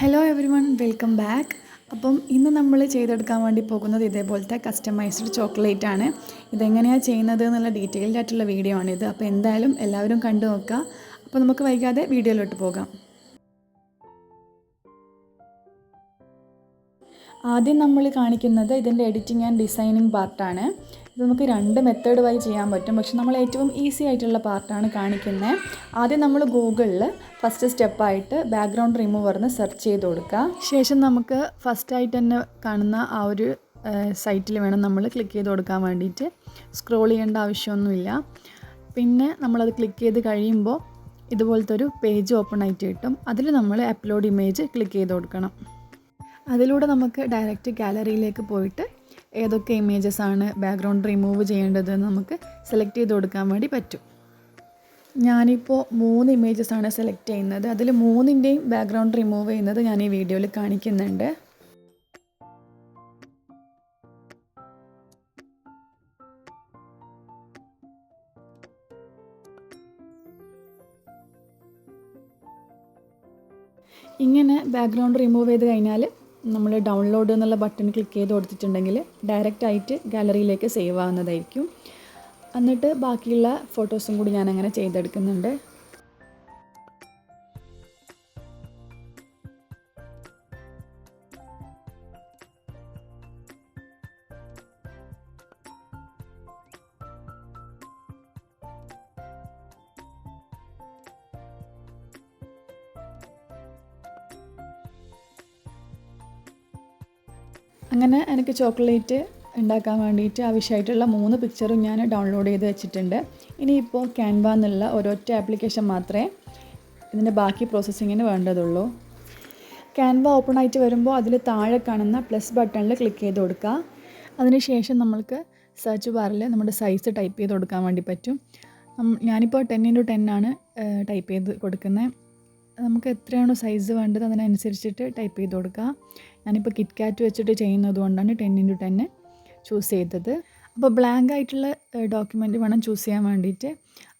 Hello everyone welcome back appam ഇന്ന് നമ്മൾ ചെയ്തെടുക്കാൻ വേണ്ടി പോകുന്നത് ഇതേപോലത്തെ കസ്റ്റമൈസ്ഡ് ചോക്ലേറ്റ് ആണ്. ഇതെങ്ങനെയാണ് ചെയ്യുന്നത് എന്നുള്ള ഡീറ്റെയിൽഡ് ആയിട്ടുള്ള വീഡിയോ ആണിത്. അപ്പോൾ എന്തായാലും എല്ലാവരും കണ്ടു നോക്കുക അപ്പോൾ നമുക്ക് വൈകാതെ വീഡിയോയിലോട്ട് പോകാം. ആദ്യം നമ്മൾ കാണിക്കുന്നത് ഇതിന്റെ എഡിറ്റിംഗ് ആൻഡ് ഡിസൈനിങ് പാർട്ടാണ് ഇത് നമുക്ക് രണ്ട് മെത്തേഡ് വഴി ചെയ്യാൻ പറ്റും. പക്ഷെ നമ്മൾ ഏറ്റവും ഈസി ആയിട്ടുള്ള പാർട്ടാണ് കാണിക്കുന്നത് ആദ്യം നമ്മൾ ഗൂഗിളിൽ ഫസ്റ്റ് സ്റ്റെപ്പായിട്ട് ബാക്ക്ഗ്രൗണ്ട് റിമൂവർന്ന് സെർച്ച് ചെയ്ത് കൊടുക്കുക. ശേഷം നമുക്ക് ഫസ്റ്റായിട്ട് തന്നെ കാണുന്ന ആ ഒരു സൈറ്റിൽ വേണം നമ്മൾ ക്ലിക്ക് ചെയ്ത് കൊടുക്കാൻ വേണ്ടിയിട്ട്. സ്ക്രോൾ ചെയ്യേണ്ട ആവശ്യമൊന്നുമില്ല. പിന്നെ നമ്മളത് ക്ലിക്ക് ചെയ്ത് കഴിയുമ്പോൾ ഇതുപോലത്തെ ഒരു പേജ് ഓപ്പൺ ആയിട്ട് കിട്ടും. അതിൽ നമ്മൾ അപ്ലോഡ് ഇമേജ് ക്ലിക്ക് ചെയ്ത് കൊടുക്കണം. അതിലൂടെ നമുക്ക് ഡയറക്റ്റ് ഗാലറിയിലേക്ക് പോയിട്ട് ഏതൊക്കെ ഇമേജസ് ആണ് ബാക്ക്ഗ്രൗണ്ട് റിമൂവ് ചെയ്യേണ്ടത് എന്ന് നമുക്ക് സെലക്ട് ചെയ്ത് കൊടുക്കാൻ വേണ്ടി പറ്റും. ഞാനിപ്പോൾ മൂന്ന് ഇമേജസ് ആണ് സെലക്ട് ചെയ്യുന്നത്. അതിൽ മൂന്നിന്റെയും ബാക്ക്ഗ്രൗണ്ട് റിമൂവ് ചെയ്യുന്നത് ഞാൻ ഈ വീഡിയോയിൽ കാണിക്കുന്നുണ്ട്. ഇങ്ങനെ ബാക്ക്ഗ്രൗണ്ട് റിമൂവ് ചെയ്ത് കഴിഞ്ഞാൽ നമ്മൾ ഡൗൺലോഡ് എന്നുള്ള ബട്ടൺ ക്ലിക്ക് ചെയ്ത് കൊടുത്തിട്ടുണ്ടെങ്കിൽ ഡയറക്റ്റ് ആയിട്ട് ഗാലറിയിലേക്ക് സേവ് ആവുന്നതായിരിക്കും. എന്നിട്ട് ബാക്കിയുള്ള ഫോട്ടോസും കൂടി ഞാൻ അങ്ങനെ ചെയ്തെടുക്കുന്നുണ്ട്. അങ്ങനെ എനിക്ക് ചോക്ലേറ്റ് ഉണ്ടാക്കാൻ വേണ്ടിയിട്ട് ആവശ്യമായിട്ടുള്ള മൂന്ന് പിക്ചറും ഞാൻ ഡൗൺലോഡ് ചെയ്ത് വെച്ചിട്ടുണ്ട്. ഇനിയിപ്പോൾ ക്യാൻവ എന്നുള്ള ഒരൊറ്റ ആപ്ലിക്കേഷൻ മാത്രമേ ഇതിന്റെ ബാക്കി പ്രോസസ്സിങ്ങിന് വേണ്ടതുള്ളൂ. ക്യാൻവ ഓപ്പൺ ആയിട്ട് വരുമ്പോൾ അതിൽ താഴെ കാണുന്ന പ്ലസ് ബട്ടണിൽ ക്ലിക്ക് ചെയ്ത് കൊടുക്കുക. അതിനുശേഷം നമ്മൾക്ക് സെർച്ച് ബാറിൽ നമ്മുടെ സൈസ് ടൈപ്പ് ചെയ്ത് കൊടുക്കാൻ വേണ്ടി പറ്റും. ഞാനിപ്പോൾ ടെൻ ഇന്റു ടെൻ ആണ് ടൈപ്പ് ചെയ്ത് കൊടുക്കുന്നത്. നമുക്ക് എത്രയാണോ സൈസ് വേണ്ടത് അതിനനുസരിച്ചിട്ട് ടൈപ്പ് ചെയ്ത് കൊടുക്കുക. ഞാനിപ്പോൾ കിറ്റ് കാറ്റ് വെച്ചിട്ട് ചെയ്യുന്നത് കൊണ്ടാണ് ടെൻ ഇന്റു ടെന്ന് ചൂസ് ചെയ്തത്. അപ്പോൾ ബ്ലാങ്ക് ആയിട്ടുള്ള ഡോക്യുമെന്റ് വേണം ചൂസ് ചെയ്യാൻ വേണ്ടിയിട്ട്.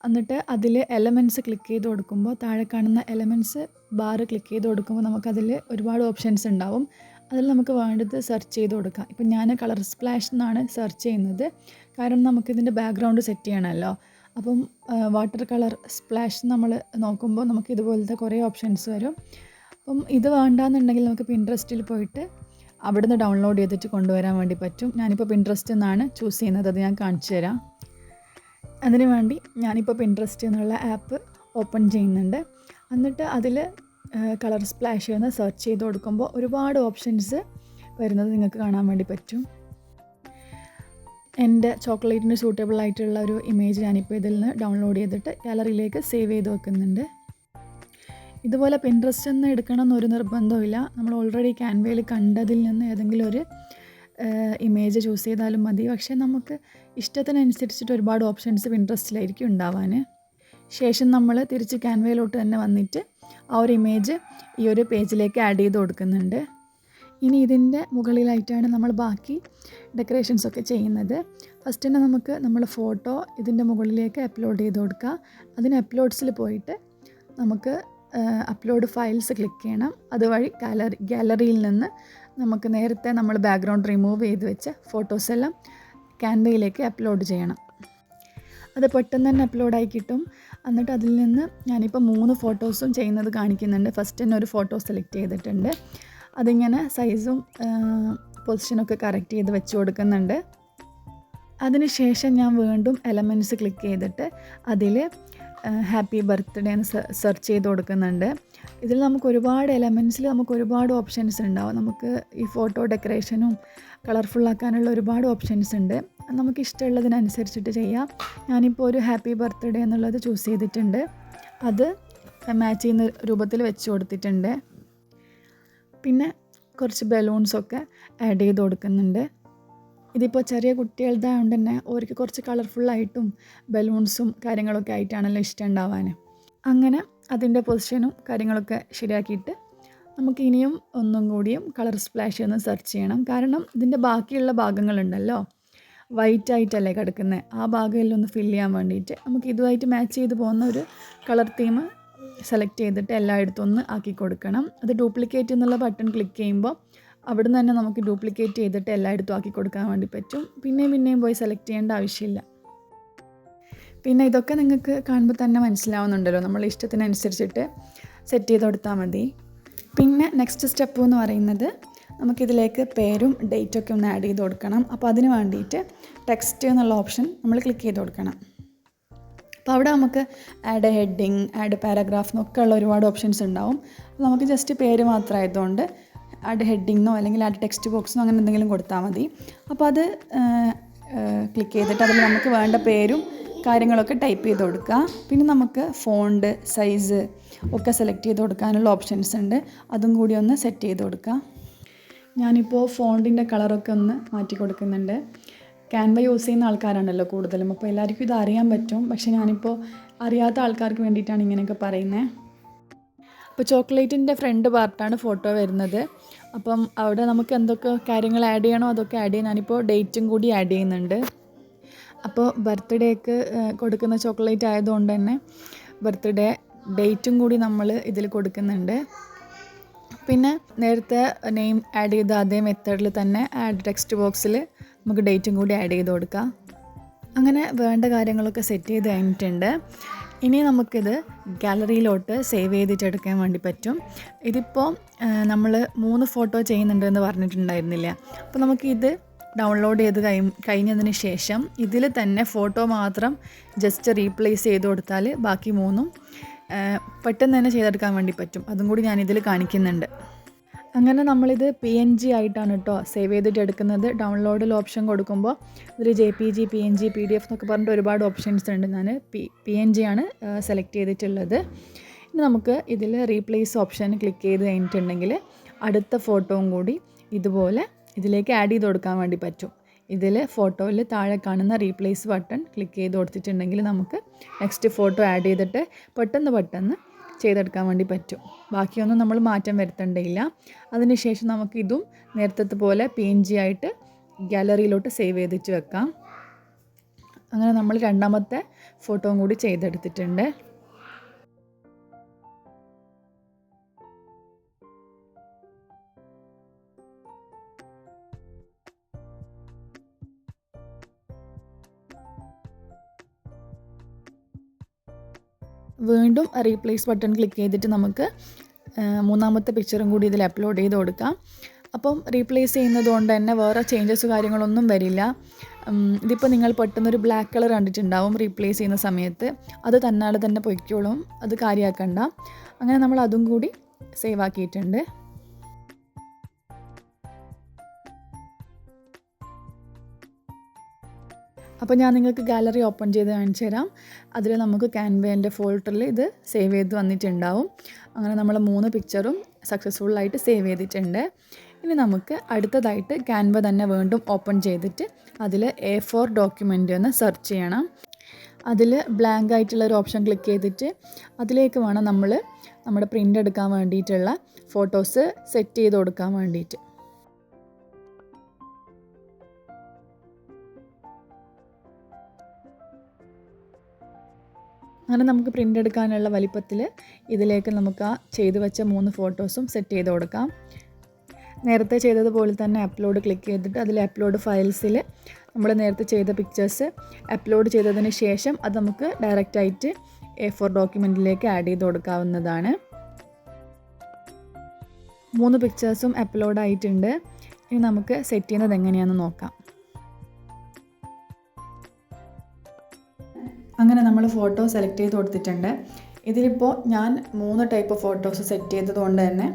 എന്നിട്ട് അതിൽ എലമെന്റ്സ് ക്ലിക്ക് ചെയ്ത് കൊടുക്കുമ്പോൾ താഴെ കാണുന്ന എലമെന്റ്സ് ബാർ ക്ലിക്ക് ചെയ്ത് കൊടുക്കുമ്പോൾ നമുക്കതിൽ ഒരുപാട് ഓപ്ഷൻസ് ഉണ്ടാവും. അതിൽ നമുക്ക് വേണ്ടത് സെർച്ച് ചെയ്ത് കൊടുക്കാം. ഇപ്പം ഞാൻ കളർ സ്പ്ലാഷ് എന്നാണ് സെർച്ച് ചെയ്യുന്നത്. കാരണം നമുക്കിതിന്റെ ബാക്ക്ഗ്രൗണ്ട് സെറ്റ് ചെയ്യണമല്ലോ അപ്പം വാട്ടർ കളർ സ്പ്ലാഷ് നമ്മൾ നോക്കുമ്പോൾ നമുക്ക് ഇതുപോലത്തെ കുറേ ഓപ്ഷൻസ് വരും. അപ്പം ഇത് വേണ്ടാന്നുണ്ടെങ്കിൽ നമുക്ക് പിൻട്രസ്റ്റിൽ പോയിട്ട് അവിടുന്ന് ഡൗൺലോഡ് ചെയ്തിട്ട് കൊണ്ടുവരാൻ വേണ്ടി പറ്റും. ഞാനിപ്പോൾ പിൻട്രസ്റ്റ് എന്നാണ് ചൂസ് ചെയ്യുന്നത്. അത് ഞാൻ കാണിച്ചു തരാം. അതിനു വേണ്ടി ഞാനിപ്പോൾ പിൻട്രസ്റ്റ് എന്നുള്ള ആപ്പ് ഓപ്പൺ ചെയ്യുന്നുണ്ട്. എന്നിട്ട് അതിൽ കളർ സ്പ്ലാഷ് എന്ന് സെർച്ച് ചെയ്ത് കൊടുക്കുമ്പോൾ ഒരുപാട് ഓപ്ഷൻസ് വരുന്നത് നിങ്ങൾക്ക് കാണാൻ വേണ്ടി പറ്റും. എന്റെ ചോക്ലേറ്റിന് സൂട്ടബിൾ ആയിട്ടുള്ള ഒരു ഇമേജ് ഞാനിപ്പോൾ ഇതിൽ നിന്ന് ഡൗൺലോഡ് ചെയ്തിട്ട് ഗാലറിയിലേക്ക് സേവ് ചെയ്ത് വെക്കുന്നുണ്ട്. ഇതുപോലെ പിൻട്രസ്റ്റ് നിന്ന് എടുക്കണം എന്നൊരു നിർബന്ധമില്ല നമ്മൾ ഓൾറെഡി ക്യാൻവയിൽ കണ്ടതിൽ നിന്ന് ഏതെങ്കിലും ഒരു ഇമേജ് ചൂസ് ചെയ്താലും മതി. പക്ഷേ നമുക്ക് ഇഷ്ടത്തിനനുസരിച്ചിട്ട് ഒരുപാട് ഓപ്ഷൻസ് പിൻട്രസ്റ്റിലായിരിക്കും ഉണ്ടാവാൻ ശേഷം നമ്മൾ തിരിച്ച് ക്യാൻവയിലോട്ട് തന്നെ വന്നിട്ട് ആ ഒരു ഇമേജ് ഈ ഒരു പേജിലേക്ക് ആഡ് ചെയ്ത് കൊടുക്കുന്നുണ്ട്. ഇനി ഇതിന്റെ മുകളിലായിട്ടാണ് നമ്മൾ ബാക്കി ഡെക്കറേഷൻസ് ഒക്കെ ചെയ്യുന്നത്. ഫസ്റ്റ് തന്നെ നമുക്ക് നമ്മൾ ഫോട്ടോ ഇതിന്റെ മുകളിലേക്ക് അപ്ലോഡ് ചെയ്ത് കൊടുക്കുക. അതിന് അപ്ലോഡ്സിൽ പോയിട്ട് നമുക്ക് അപ്ലോഡ് ഫയൽസ് ക്ലിക്ക് ചെയ്യണം. അതുവഴി ഗാലറി ഗാലറിയിൽ നിന്ന് നമുക്ക് നേരത്തെ നമ്മൾ ബാക്ക്ഗ്രൗണ്ട് റിമൂവ് ചെയ്ത് വെച്ച ഫോട്ടോസ് എല്ലാം ക്യാൻവയിലേക്ക് അപ്ലോഡ് ചെയ്യണം. അത് പെട്ടെന്ന് തന്നെ അപ്ലോഡായി കിട്ടും. എന്നിട്ട് അതിൽ നിന്ന് ഞാനിപ്പോൾ മൂന്ന് ഫോട്ടോസും ചെയ്യുന്നത് കാണിക്കുന്നുണ്ട്. ഫസ്റ്റ് തന്നെ ഒരു ഫോട്ടോ സെലക്ട് ചെയ്തിട്ടുണ്ട്. അതിങ്ങനെ സൈസും പൊസിഷനൊക്കെ കറക്റ്റ് ചെയ്ത് വെച്ച് കൊടുക്കുന്നുണ്ട്. അതിനുശേഷം ഞാൻ വീണ്ടും എലമെന്റ്സ് ക്ലിക്ക് ചെയ്തിട്ട് അതിൽ ഹാപ്പി ബർത്ത്ഡേ എന്ന് സെർച്ച് ചെയ്ത് കൊടുക്കുന്നുണ്ട്. ഇതിൽ നമുക്ക് ഒരുപാട് എലമെന്റ്സിൽ നമുക്ക് ഒരുപാട് ഓപ്ഷൻസ് ഉണ്ടാവും. നമുക്ക് ഈ ഫോട്ടോ ഡെക്കറേഷനും കളർഫുള്ളാക്കാനുള്ള ഒരുപാട് ഓപ്ഷൻസ് ഉണ്ട്. നമുക്ക് ഇഷ്ടമുള്ളതിനനുസരിച്ചിട്ട് ചെയ്യാം. ഞാനിപ്പോൾ ഒരു ഹാപ്പി ബർത്ത്ഡേ എന്നുള്ളത് ചൂസ് ചെയ്തിട്ടുണ്ട്. അത് മാച്ച് ചെയ്യുന്ന രൂപത്തിൽ വെച്ച് കൊടുത്തിട്ടുണ്ട്. പിന്നെ കുറച്ച് ബലൂൺസൊക്കെ ആഡ് ചെയ്ത് കൊടുക്കുന്നുണ്ട്. ഇതിപ്പോൾ ചെറിയ കുട്ടികളുടെ കൊണ്ട് തന്നെ അവർക്ക് കുറച്ച് കളർഫുള്ളായിട്ടും ബലൂൺസും കാര്യങ്ങളൊക്കെ ആയിട്ടാണല്ലോ ഇഷ്ടം ഉണ്ടാവാൻ അങ്ങനെ അതിന്റെ പൊസിഷനും കാര്യങ്ങളൊക്കെ ശരിയാക്കിയിട്ട് നമുക്ക് ഇനിയും ഒന്നും കൂടിയും കളർ സ്പ്ലാഷ് ഒന്ന് സെർച്ച് ചെയ്യണം. കാരണം ഇതിന്റെ ബാക്കിയുള്ള ഭാഗങ്ങളുണ്ടല്ലോ. വൈറ്റ് ആയിട്ടല്ലേ കിടക്കുന്നത് ആ ഭാഗങ്ങളിൽ ഒന്ന് ഫില്ല് ചെയ്യാൻ വേണ്ടിയിട്ട് നമുക്ക് ഇതുമായിട്ട് മാച്ച് ചെയ്ത് പോകുന്ന ഒരു കളർ തീം സെലക്ട് ചെയ്തിട്ട് എല്ലായിടത്തും ഒന്ന് ആക്കി കൊടുക്കണം. അത് ഡ്യൂപ്ലിക്കേറ്റ് എന്നുള്ള ബട്ടൺ ക്ലിക്ക് ചെയ്യുമ്പോൾ അവിടെ നിന്ന് തന്നെ നമുക്ക് ഡ്യൂപ്ലിക്കേറ്റ് ചെയ്തിട്ട് എല്ലായിടത്തും ആക്കി കൊടുക്കാൻ വേണ്ടി പറ്റും. പിന്നെയും പിന്നെയും പോയി സെലക്ട് ചെയ്യേണ്ട ആവശ്യമില്ല. പിന്നെ ഇതൊക്കെ നിങ്ങൾക്ക് കാണുമ്പോൾ തന്നെ മനസ്സിലാവുന്നുണ്ടല്ലോ. നമ്മൾ ഇഷ്ടത്തിനനുസരിച്ചിട്ട് സെറ്റ് ചെയ്ത് കൊടുത്താൽ മതി. പിന്നെ നെക്സ്റ്റ് സ്റ്റെപ്പ് എന്ന് പറയുന്നത് നമുക്കിതിലേക്ക് പേരും ഡേറ്റൊക്കെ ഒന്ന് ആഡ് ചെയ്ത് കൊടുക്കണം. അപ്പോൾ അതിന് വേണ്ടിയിട്ട് ടെക്സ്റ്റ് എന്നുള്ള ഓപ്ഷൻ നമ്മൾ ക്ലിക്ക് ചെയ്ത് കൊടുക്കണം. അപ്പോൾ അവിടെ നമുക്ക് add a heading add paragraph എന്നൊക്കെ ഉള്ള ഒരുപാട് ഓപ്ഷൻസ് ഉണ്ടാവും. നമുക്ക് ജസ്റ്റ് പേര് മാത്രമായതുകൊണ്ട് ആഡ് ഹെഡിങ്ങോ അല്ലെങ്കിൽ ആഡ് ടെക്സ്റ്റ് ബോക്സോ അങ്ങനെ എന്തെങ്കിലും കൊടുത്താൽ മതി. അപ്പോൾ അത് ക്ലിക്ക് ചെയ്തിട്ട് അതിൽ നമുക്ക് വേണ്ട പേരും കാര്യങ്ങളൊക്കെ ടൈപ്പ് ചെയ്ത് കൊടുക്കുക. പിന്നെ നമുക്ക് ഫോണ്ട് സൈസ് ഒക്കെ സെലക്ട് ചെയ്ത് കൊടുക്കാനുള്ള ഓപ്ഷൻസ് ഉണ്ട്. അതും കൂടി ഒന്ന് സെറ്റ് ചെയ്ത് കൊടുക്കുക. ഞാനിപ്പോൾ ഫോണ്ടിന്റെ കളറൊക്കെ ഒന്ന് മാറ്റി കൊടുക്കുന്നുണ്ട്. ക്യാൻവ യൂസ് ചെയ്യുന്ന ആൾക്കാരാണല്ലോ കൂടുതലും. അപ്പോൾ എല്ലാവർക്കും ഇത് അറിയാൻ പറ്റും. പക്ഷേ ഞാനിപ്പോൾ അറിയാത്ത ആൾക്കാർക്ക് വേണ്ടിയിട്ടാണ് ഇങ്ങനെയൊക്കെ പറയുന്നത് അപ്പോൾ ചോക്ലേറ്റിന്റെ ഫ്രണ്ട് പാർട്ടാണ് ഫോട്ടോ വരുന്നത്. അപ്പം അവിടെ നമുക്ക് എന്തൊക്കെ കാര്യങ്ങൾ ആഡ് ചെയ്യണോ അതൊക്കെ ആഡ് ചെയ്യാൻ ഞാനിപ്പോൾ ഡേറ്റും കൂടി ആഡ് ചെയ്യുന്നുണ്ട്. അപ്പോൾ ബർത്ത്ഡേക്ക് കൊടുക്കുന്ന ചോക്ലേറ്റ് ആയതുകൊണ്ട് തന്നെ ബർത്ത്ഡേ ഡേറ്റും കൂടി നമ്മൾ ഇതിൽ കൊടുക്കുന്നുണ്ട്. പിന്നെ നേരത്തെ നെയിം ആഡ് ചെയ്ത അതേ മെത്തേഡിൽ തന്നെ ആഡ് ടെക്സ്റ്റ് ബോക്സിൽ നമുക്ക് ഡേറ്റും കൂടി ആഡ് ചെയ്ത് കൊടുക്കാം. അങ്ങനെ വേണ്ട കാര്യങ്ങളൊക്കെ സെറ്റ് ചെയ്ത് കഴിഞ്ഞിട്ടുണ്ട്. ഇനി നമുക്കിത് ഗാലറിയിലോട്ട് സേവ് ചെയ്തിട്ടെടുക്കാൻ വേണ്ടി പറ്റും. ഇതിപ്പോൾ നമ്മൾ മൂന്ന് ഫോട്ടോ ചെയ്യുന്നുണ്ട് എന്ന് പറഞ്ഞിട്ടുണ്ടായിരുന്നില്ല. അപ്പോൾ നമുക്കിത് ഡൗൺലോഡ് ചെയ്ത് കഴി കഴിഞ്ഞതിന് ശേഷം ഇതിൽ തന്നെ ഫോട്ടോ മാത്രം ജസ്റ്റ് റീപ്ലേസ് ചെയ്ത് കൊടുത്താൽ ബാക്കി മൂന്നും പെട്ടെന്ന് തന്നെ ചെയ്തെടുക്കാൻ വേണ്ടി പറ്റും. അതും കൂടി ഞാനിതിൽ കാണിക്കുന്നുണ്ട്. അങ്ങനെ നമ്മളിത് പി എൻ ജി ആയിട്ടാണ് കേട്ടോ സേവ് ചെയ്തിട്ട് എടുക്കുന്നത്. ഡൗൺലോഡിൽ ഓപ്ഷൻ കൊടുക്കുമ്പോൾ ഇതിൽ J P G P N G P D F എന്നൊക്കെ പറഞ്ഞിട്ട് ഒരുപാട് ഓപ്ഷൻസ് ഉണ്ട്. ഞാൻ പി പി എൻ ജി ആണ് സെലക്ട് ചെയ്തിട്ടുള്ളത്. ഇനി നമുക്ക് ഇതിൽ റീപ്ലേസ് ഓപ്ഷൻ ക്ലിക്ക് ചെയ്ത് കഴിഞ്ഞിട്ടുണ്ടെങ്കിൽ അടുത്ത ഫോട്ടോയും കൂടി ഇതുപോലെ ഇതിലേക്ക് ആഡ് ചെയ്ത് കൊടുക്കാൻ വേണ്ടി പറ്റും. ഇതിൽ ഫോട്ടോയിൽ താഴെ കാണുന്ന റീപ്ലേസ് ബട്ടൺ ക്ലിക്ക് ചെയ്ത് കൊടുത്തിട്ടുണ്ടെങ്കിൽ നമുക്ക് നെക്സ്റ്റ് ഫോട്ടോ ആഡ് ചെയ്തിട്ട് പെട്ടെന്ന് പെട്ടെന്ന് ചെയ്തെടുക്കാൻ വേണ്ടി പറ്റും. ബാക്കിയൊന്നും നമ്മൾ മാറ്റം വരുത്തേണ്ടയില്ല അതിനുശേഷം നമുക്ക് ഇതും നേരത്തെ പോലെ പി എൻ ജി ആയിട്ട് ഗാലറിയിലോട്ട് സേവ് ചെയ്തിട്ട് വെക്കാം. അങ്ങനെ നമ്മൾ രണ്ടാമത്തെ ഫോട്ടോയും കൂടി ചെയ്തെടുത്തിട്ടുണ്ട്. വീണ്ടും റീപ്ലേസ് ബട്ടൺ ക്ലിക്ക് ചെയ്തിട്ട് നമുക്ക് മൂന്നാമത്തെ പിക്ചറും കൂടി ഇതിൽ അപ്ലോഡ് ചെയ്ത് കൊടുക്കാം. അപ്പം റീപ്ലേസ് ചെയ്യുന്നത് കൊണ്ട് തന്നെ വേറെ ചേഞ്ചസ് കാര്യങ്ങളൊന്നും വരില്ല. ഇതിപ്പോൾ നിങ്ങൾ പെട്ടെന്നൊരു ബ്ലാക്ക് കളർ കണ്ടിട്ടുണ്ടാവും റീപ്ലേസ് ചെയ്യുന്ന സമയത്ത്. അത് തന്നാൽ തന്നെ പൊയ്ക്കോളും. അത് കാര്യമാക്കണ്ട അങ്ങനെ നമ്മൾ അതും കൂടി സേവ് ആക്കിയിട്ടുണ്ട്. അപ്പോൾ ഞാൻ നിങ്ങൾക്ക് ഗാലറി ഓപ്പൺ ചെയ്ത് കാണിച്ചു തരാം. അതിൽ നമുക്ക് ക്യാൻവേന്റെ ഫോൾഡറിൽ ഇത് സേവ് ചെയ്ത് വന്നിട്ടുണ്ടാവും. അങ്ങനെ നമ്മൾ മൂന്ന് പിക്ചറും സക്സസ്ഫുള്ളായിട്ട് സേവ് ചെയ്തിട്ടുണ്ട്. ഇനി നമുക്ക് അടുത്തതായിട്ട് ക്യാൻവ തന്നെ വീണ്ടും ഓപ്പൺ ചെയ്തിട്ട് അതിൽ എ ഫോർ ഡോക്യുമെന്റ് ഒന്ന് സെർച്ച് ചെയ്യണം. അതിൽ ബ്ലാങ്ക് ആയിട്ടുള്ള ഒരു ഓപ്ഷൻ ക്ലിക്ക് ചെയ്തിട്ട് അതിലേക്ക് വേണം നമ്മൾ നമ്മുടെ പ്രിന്റ് എടുക്കാൻ വേണ്ടിയിട്ടുള്ള ഫോട്ടോസ് സെറ്റ് ചെയ്ത് കൊടുക്കാൻ വേണ്ടിയിട്ട്. അങ്ങനെ നമുക്ക് പ്രിന്റ് എടുക്കാനുള്ള വലിപ്പത്തിൽ ഇതിലേക്ക് നമുക്ക് ആ ചെയ്തു വെച്ച മൂന്ന് ഫോട്ടോസും സെറ്റ് ചെയ്ത് കൊടുക്കാം. നേരത്തെ ചെയ്തതുപോലെ തന്നെ അപ്ലോഡ് ക്ലിക്ക് ചെയ്തിട്ട് അതിൽ അപ്ലോഡ് ഫയൽസിൽ നമ്മൾ നേരത്തെ ചെയ്ത പിക്ചേഴ്സ് അപ്ലോഡ് ചെയ്തതിന് ശേഷം അത് നമുക്ക് ഡയറക്റ്റായിട്ട് എ ഫോർ ഡോക്യുമെന്റിലേക്ക് ആഡ് ചെയ്ത് കൊടുക്കാവുന്നതാണ്. മൂന്ന് പിക്ചേഴ്സും അപ്ലോഡ് ആയിട്ടുണ്ട്. ഇനി നമുക്ക് സെറ്റ് ചെയ്യുന്നത് എങ്ങനെയാണെന്ന് നോക്കാം. അങ്ങനെ നമ്മൾ ഫോട്ടോ സെലക്ട് ചെയ്ത് കൊടുത്തിട്ടുണ്ട്. ഇതിലിപ്പോൾ ഞാൻ മൂന്ന് ടൈപ്പ് ഫോട്ടോസ് സെറ്റ് ചെയ്തതുകൊണ്ട് തന്നെ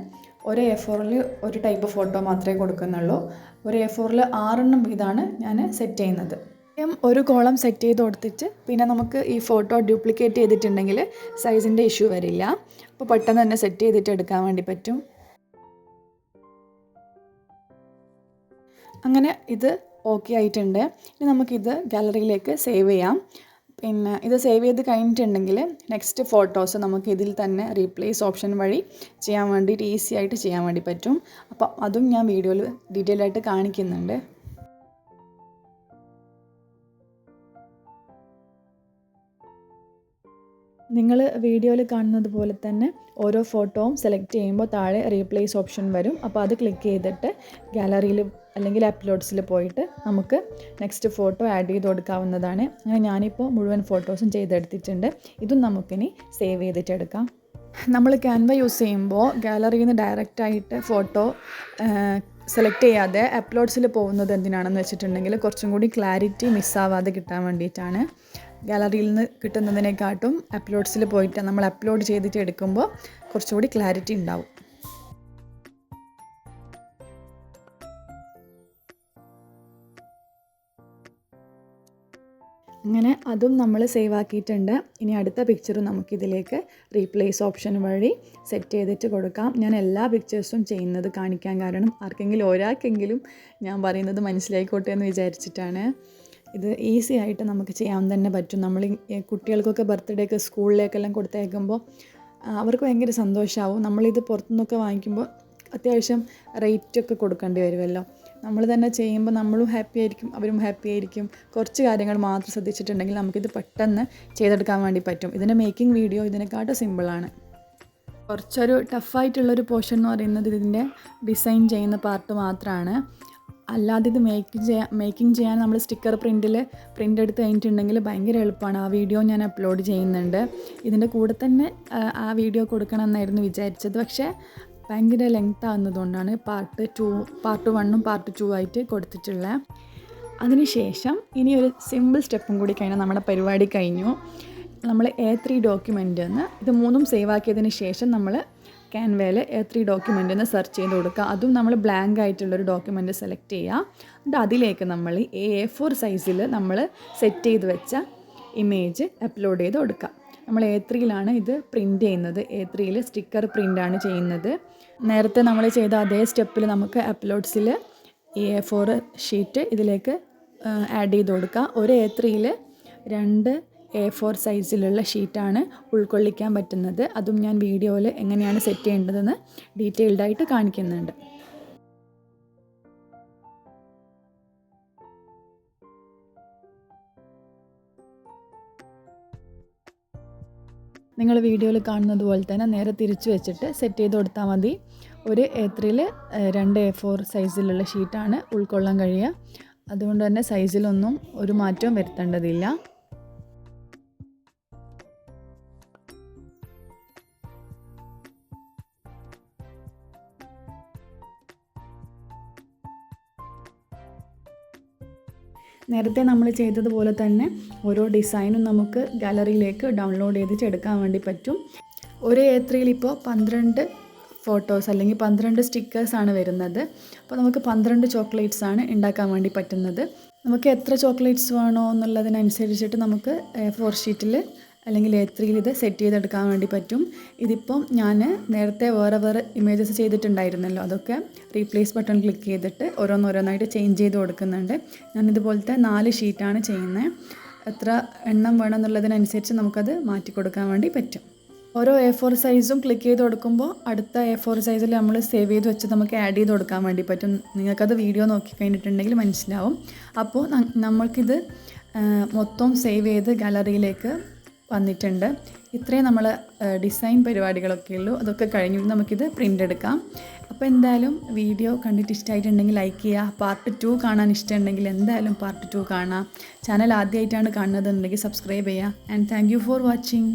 ഒരു എ ഫോറിൽ ഒരു ടൈപ്പ് ഫോട്ടോ മാത്രമേ കൊടുക്കുന്നുള്ളൂ. ഒരു എ ഫോറിൽ ആറെണ്ണം ഇതാണ് ഞാൻ സെറ്റ് ചെയ്യുന്നത്. ഒരു കോളം സെറ്റ് ചെയ്ത് കൊടുത്തിട്ട് പിന്നെ നമുക്ക് ഈ ഫോട്ടോ ഡ്യൂപ്ലിക്കേറ്റ് ചെയ്തിട്ടുണ്ടെങ്കിൽ സൈസിന്റെ ഇഷ്യൂ വരില്ല. അപ്പോൾ പെട്ടെന്ന് തന്നെ സെറ്റ് ചെയ്തിട്ട് എടുക്കാൻ വേണ്ടി പറ്റും. അങ്ങനെ ഇത് ഓക്കെ ആയിട്ടുണ്ട്. ഇനി നമുക്കിത് ഗാലറിയിലേക്ക് സേവ് ചെയ്യാം. പിന്നെ ഇത് സേവ് ചെയ്ത് കഴിഞ്ഞിട്ടുണ്ടെങ്കിൽ നെക്സ്റ്റ് ഫോട്ടോസ് നമുക്ക് ഇതിൽ തന്നെ റീപ്ലേസ് ഓപ്ഷൻ വഴി ചെയ്യാൻ വേണ്ടിയിട്ട് ഈസി ആയിട്ട് ചെയ്യാൻ വേണ്ടി പറ്റും. അപ്പം അതും ഞാൻ വീഡിയോയിൽ ഡീറ്റെയിൽ ആയിട്ട് കാണിക്കുന്നുണ്ട്. നിങ്ങൾ വീഡിയോയിൽ കാണുന്നത് പോലെ തന്നെ ഓരോ ഫോട്ടോയും സെലക്ട് ചെയ്യുമ്പോൾ താഴെ റീപ്ലേസ് ഓപ്ഷൻ വരും. അപ്പോൾ അത് ക്ലിക്ക് ചെയ്തിട്ട് ഗാലറിയിൽ അല്ലെങ്കിൽ അപ്ലോഡ്സിൽ പോയിട്ട് നമുക്ക് നെക്സ്റ്റ് ഫോട്ടോ ആഡ് ചെയ്ത് കൊടുക്കാവുന്നതാണ്. അങ്ങനെ ഞാനിപ്പോൾ മുഴുവൻ ഫോട്ടോസും ചെയ്തെടുത്തിട്ടുണ്ട്. ഇതും നമുക്കിനി സേവ് ചെയ്തിട്ടെടുക്കാം. നമ്മൾ ക്യാൻവ യൂസ് ചെയ്യുമ്പോൾ ഗാലറിയിൽ നിന്ന് ഡയറക്റ്റായിട്ട് ഫോട്ടോ സെലക്ട് ചെയ്യാതെ അപ്ലോഡ്സിൽ പോകുന്നത് എന്തിനാണെന്ന് വെച്ചിട്ടുണ്ടെങ്കിൽ കുറച്ചും കൂടി ക്ലാരിറ്റി മിസ്സാവാതെ കിട്ടാൻ വേണ്ടിയിട്ടാണ്. ഗാലറിയിൽ നിന്ന് കിട്ടുന്നതിനെക്കാട്ടും അപ്ലോഡ്സിൽ പോയിട്ട് നമ്മൾ അപ്ലോഡ് ചെയ്തിട്ട് എടുക്കുമ്പോൾ കുറച്ചുകൂടി ക്ലാരിറ്റി ഉണ്ടാവും. അങ്ങനെ അതും നമ്മൾ സേവ് ആക്കിയിട്ടുണ്ട്. ഇനി അടുത്ത പിക്ചർ നമുക്കിതിലേക്ക് റീപ്ലേസ് ഓപ്ഷൻ വഴി സെറ്റ് ചെയ്തിട്ട് കൊടുക്കാം. ഞാൻ എല്ലാ പിക്ചേഴ്സും ചെയ്യുന്നത് കാണിക്കാൻ കാരണം ആർക്കെങ്കിലും ഒരാൾക്കെങ്കിലും ഞാൻ പറയുന്നത് മനസ്സിലായിക്കോട്ടെ എന്ന് വിചാരിച്ചിട്ടാണ്. ഇത് ഈസി ആയിട്ട് നമുക്ക് ചെയ്യാൻ തന്നെ പറ്റും. നമ്മൾ കുട്ടികൾക്കൊക്കെ ബർത്ത്ഡേക്ക് സ്കൂളിലേക്കെല്ലാം കൊടുത്തേക്കുമ്പോൾ അവർക്ക് ഭയങ്കര സന്തോഷമാവും നമ്മളിത് പുറത്തുനിന്നൊക്കെ വാങ്ങിക്കുമ്പോൾ അത്യാവശ്യം റേറ്റൊക്കെ കൊടുക്കേണ്ടി വരുമല്ലോ നമ്മൾ തന്നെ ചെയ്യുമ്പോൾ നമ്മളും ഹാപ്പി ആയിരിക്കും അവരും ഹാപ്പി ആയിരിക്കും. കുറച്ച് കാര്യങ്ങൾ മാത്രം ശ്രദ്ധിച്ചിട്ടുണ്ടെങ്കിൽ നമുക്കിത് പെട്ടെന്ന് ചെയ്തെടുക്കാൻ വേണ്ടി പറ്റും. ഇതിന്റെ മേക്കിംഗ് വീഡിയോ ഇതിനെക്കാട്ടും സിമ്പിളാണ് കുറച്ചൊരു ടഫായിട്ടുള്ളൊരു പോർഷൻ എന്ന് പറയുന്നത് ഇതിന്റെ ഡിസൈൻ ചെയ്യുന്ന പാർട്ട് മാത്രമാണ് അല്ലാതെ ഇത് മേക്ക് ചെയ്യാൻ മേക്കിംഗ് ചെയ്യാൻ നമ്മൾ സ്റ്റിക്കർ പ്രിന്റിൽ പ്രിന്റ് എടുത്ത് കഴിഞ്ഞിട്ടുണ്ടെങ്കിൽ ഭയങ്കര എളുപ്പമാണ് ആ വീഡിയോ ഞാൻ അപ്ലോഡ് ചെയ്യുന്നുണ്ട്. ഇതിന്റെ കൂടെ തന്നെ ആ വീഡിയോ കൊടുക്കണം എന്നായിരുന്നു വിചാരിച്ചത്. പക്ഷേ ഭയങ്കര ലെങ്ത് ആകുന്നതുകൊണ്ടാണ് പാർട്ട് ടു പാർട്ട് വണ്ണും പാർട്ട് ടു ആയിട്ട് കൊടുത്തിട്ടുള്ളത് അതിനുശേഷം ഇനി ഒരു സിമ്പിൾ സ്റ്റെപ്പും കൂടി കഴിഞ്ഞാൽ നമ്മുടെ പരിപാടി കഴിഞ്ഞു. നമ്മൾ എ ത്രീ ഡോക്യുമെന്റ് ഇത് മൂന്നും സേവ് ആക്കിയതിന് ശേഷം നമ്മൾ ക്യാൻവയിൽ എ ത്രീ ഡോക്യുമെന്റ് എന്ന് സെർച്ച് ചെയ്ത് കൊടുക്കുക. അതും നമ്മൾ ബ്ലാങ്ക് ആയിട്ടുള്ളൊരു ഡോക്യുമെന്റ് സെലക്ട് ചെയ്യുക. എന്നിട്ട് അതിലേക്ക് നമ്മൾ എ എ ഫോർ സൈസിൽ നമ്മൾ സെറ്റ് ചെയ്ത് വെച്ച ഇമേജ് അപ്ലോഡ് ചെയ്ത് കൊടുക്കുക. നമ്മൾ എ ത്രീയിലാണ് ഇത് പ്രിന്റ് ചെയ്യുന്നത്. എ ത്രീയിൽ സ്റ്റിക്കർ പ്രിന്റാണ് ചെയ്യുന്നത്. നേരത്തെ നമ്മൾ ചെയ്ത അതേ സ്റ്റെപ്പിൽ നമുക്ക് അപ്ലോഡ്സിൽ എ ഫോർ ഷീറ്റ് ഇതിലേക്ക് ആഡ് ചെയ്ത് കൊടുക്കുക. ഒരു എ ത്രീയിൽ രണ്ട് എ ഫോർ സൈസിലുള്ള ഷീറ്റാണ് ഉൾക്കൊള്ളിക്കാൻ പറ്റുന്നത്. അതും ഞാൻ വീഡിയോയിൽ എങ്ങനെയാണ് സെറ്റ് ചെയ്യേണ്ടതെന്ന് ഡീറ്റെയിൽഡായിട്ട് കാണിക്കുന്നുണ്ട്. നിങ്ങൾ വീഡിയോയിൽ കാണുന്നത് പോലെ തന്നെ നേരെ തിരിച്ചു വെച്ചിട്ട് സെറ്റ് ചെയ്ത് കൊടുത്താൽ മതി. ഒരു എ ത്രീയിൽ രണ്ട് എ ഫോർ സൈസിലുള്ള ഷീറ്റാണ് ഉൾക്കൊള്ളാൻ കഴിയുക. അതുകൊണ്ട് തന്നെ സൈസിലൊന്നും ഒരു മാറ്റവും വരുത്തേണ്ടതില്ല. നേരത്തെ നമ്മൾ ചെയ്തതുപോലെ തന്നെ ഓരോ ഡിസൈനും നമുക്ക് ഗാലറിയിലേക്ക് ഡൗൺലോഡ് ചെയ്തിട്ട് എടുക്കാൻ വേണ്ടി പറ്റും. ഒരു എ ഇപ്പോൾ പന്ത്രണ്ട് ഫോട്ടോസ് അല്ലെങ്കിൽ പന്ത്രണ്ട് സ്റ്റിക്കേഴ്സാണ് വരുന്നത്. അപ്പോൾ നമുക്ക് പന്ത്രണ്ട് ചോക്ലേറ്റ്സ് ആണ് ഉണ്ടാക്കാൻ വേണ്ടി പറ്റുന്നത്. നമുക്ക് എത്ര ചോക്ലേറ്റ്സ് വേണോ എന്നുള്ളതിനനുസരിച്ചിട്ട് നമുക്ക് ഫോർ ഷീറ്റിൽ അല്ലെങ്കിൽ എ ത്രീയിൽ ഇത് സെറ്റ് ചെയ്തെടുക്കാൻ വേണ്ടി പറ്റും. ഇതിപ്പം ഞാൻ നേരത്തെ വേറെ വേറെ ഇമേജസ് ചെയ്തിട്ടുണ്ടായിരുന്നല്ലോ. അതൊക്കെ റീപ്ലേസ് ബട്ടൺ ക്ലിക്ക് ചെയ്തിട്ട് ഓരോന്നോരോന്നായിട്ട് ചേഞ്ച് ചെയ്ത് കൊടുക്കുന്നുണ്ട്. ഞാൻ ഇതുപോലത്തെ നാല് ഷീറ്റാണ് ചെയ്യുന്നത്. എത്ര എണ്ണം വേണം എന്നുള്ളതിനനുസരിച്ച് നമുക്കത് മാറ്റി കൊടുക്കാൻ വേണ്ടി പറ്റും. ഓരോ എ ഫോർ സൈസും ക്ലിക്ക് ചെയ്ത് കൊടുക്കുമ്പോൾ അടുത്ത എ ഫോർ സൈസിൽ നമ്മൾ സേവ് ചെയ്ത് വെച്ച് നമുക്ക് ആഡ് ചെയ്ത് കൊടുക്കാൻ വേണ്ടി പറ്റും. നിങ്ങൾക്കത് വീഡിയോ നോക്കി കഴിഞ്ഞിട്ടുണ്ടെങ്കിൽ മനസ്സിലാവും. അപ്പോൾ നമ്മൾക്കിത് മൊത്തം സേവ് ചെയ്ത് ഗാലറിയിലേക്ക് വന്നിട്ടുണ്ട്. ഇത്രയും നമ്മൾ ഡിസൈൻ പരിപാടികളൊക്കെ ഉള്ളൂ. അതൊക്കെ കഴിഞ്ഞു നമുക്കിത് പ്രിന്റ് എടുക്കാം അപ്പോൾ എന്തായാലും വീഡിയോ കണ്ടിട്ട് ഇഷ്ടമായിട്ടുണ്ടെങ്കിൽ ലൈക്ക് ചെയ്യുക പാർട്ട് ടു കാണാൻ ഇഷ്ടമുണ്ടെങ്കിൽ എന്തായാലും പാർട്ട് ടു കാണാം. ചാനൽ ആദ്യമായിട്ടാണ് കാണുന്നതെന്നുണ്ടെങ്കിൽ സബ്സ്ക്രൈബ് ചെയ്യുക ആൻഡ് താങ്ക് ഫോർ വാച്ചിങ്.